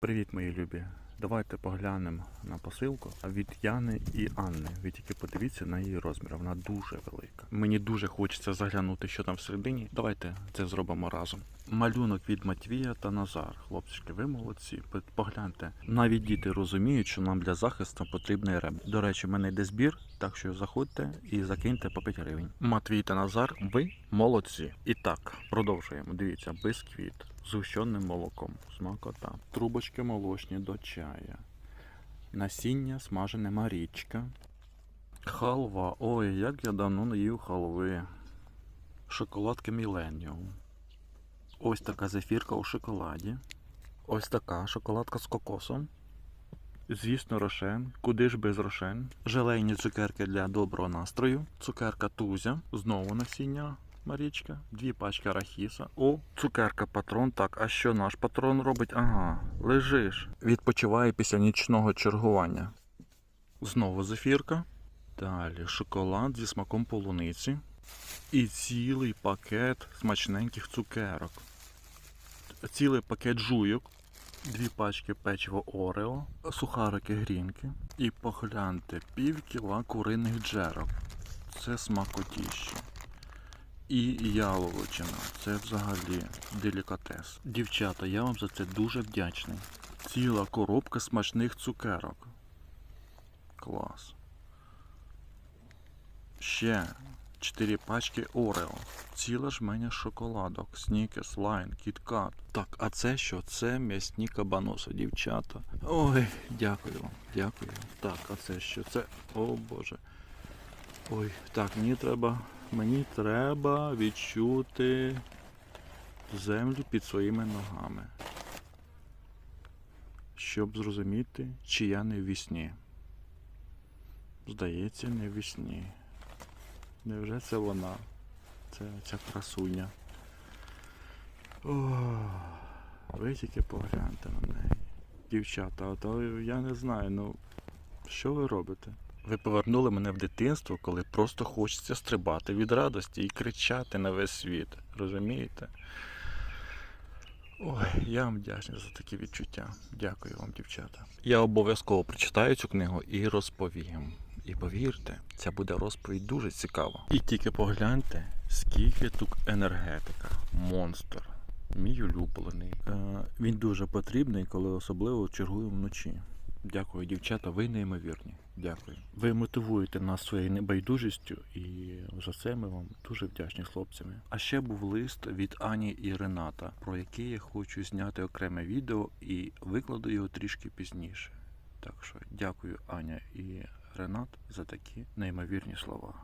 Привіт, мої любі. Давайте поглянемо на посилку від Яни і Анни. Ви тільки подивіться на її розмір. Вона дуже велика. Мені дуже хочеться заглянути, що там всередині. Давайте це зробимо разом. Малюнок від Матвія та Назар. Хлопчики, ви молодці. Погляньте. Навіть діти розуміють, що нам для захисту потрібний реб. До речі, в мене йде збір, так що заходьте і закиньте по 5 гривень. Матвій та Назар, ви молодці. І так, продовжуємо. Дивіться, бисквіт з гущеним молоком, смакота, трубочки молочні до чая, насіння смажене марічка, халва. Ой, як я давно не їв халви. Шоколадки Міленіум. Ось така зефірка у шоколаді. Ось така шоколадка з кокосом. Звісно, рошен. Куди ж без рошен? Желейні цукерки для доброго настрою. Цукерка Тузя. Знову насіння. Марічка, дві пачки арахіса. О, цукерка патрон. Так, а що наш патрон робить? Ага, лежиш. Відпочиває після нічного чергування. Знову зефірка. Далі шоколад зі смаком полуниці. І цілий пакет смачненьких цукерок. Цілий пакет жуйок. Дві пачки печиво Орео, сухарики грінки. І погляньте, пів кіла куриних джерок. Це смакотіще. І яловичина. Це взагалі делікатес. Дівчата, я вам за це дуже вдячний. Ціла коробка смачних цукерок. Клас. Ще 4 пачки Орео. Ціла жменя шоколадок, снікерс, лайн, кіткат. Так, а це що? Це м'ясні кабаноси, дівчата. Ой, дякую вам, дякую. Так, а це що? Це. О Боже. Ой, так, мені треба. Мені треба відчути землю під своїми ногами. Щоб зрозуміти, чи я не в вісні. Здається, не в вісні. Невже це вона? Це ця красуня. О, ви тільки погляньте на неї. Дівчата, то я не знаю, ну що ви робите? Ви повернули мене в дитинство, коли просто хочеться стрибати від радості і кричати на весь світ. Розумієте? Ой, я вам вдячний за такі відчуття. Дякую вам, дівчата. Я обов'язково прочитаю цю книгу і розповім. І повірте, ця буде розповідь дуже цікава. І тільки погляньте, скільки тут енергетика, монстр. Мій улюблений. Е, він дуже потрібний, коли особливо чергую вночі. Дякую, дівчата, ви неймовірні. Дякую. Ви мотивуєте нас своєю небайдужістю, і за це ми вам дуже вдячні хлопцями. А ще був лист від Ані і Рената, про який я хочу зняти окреме відео і викладу його трішки пізніше. Так що дякую, Аня і Ренат, за такі неймовірні слова.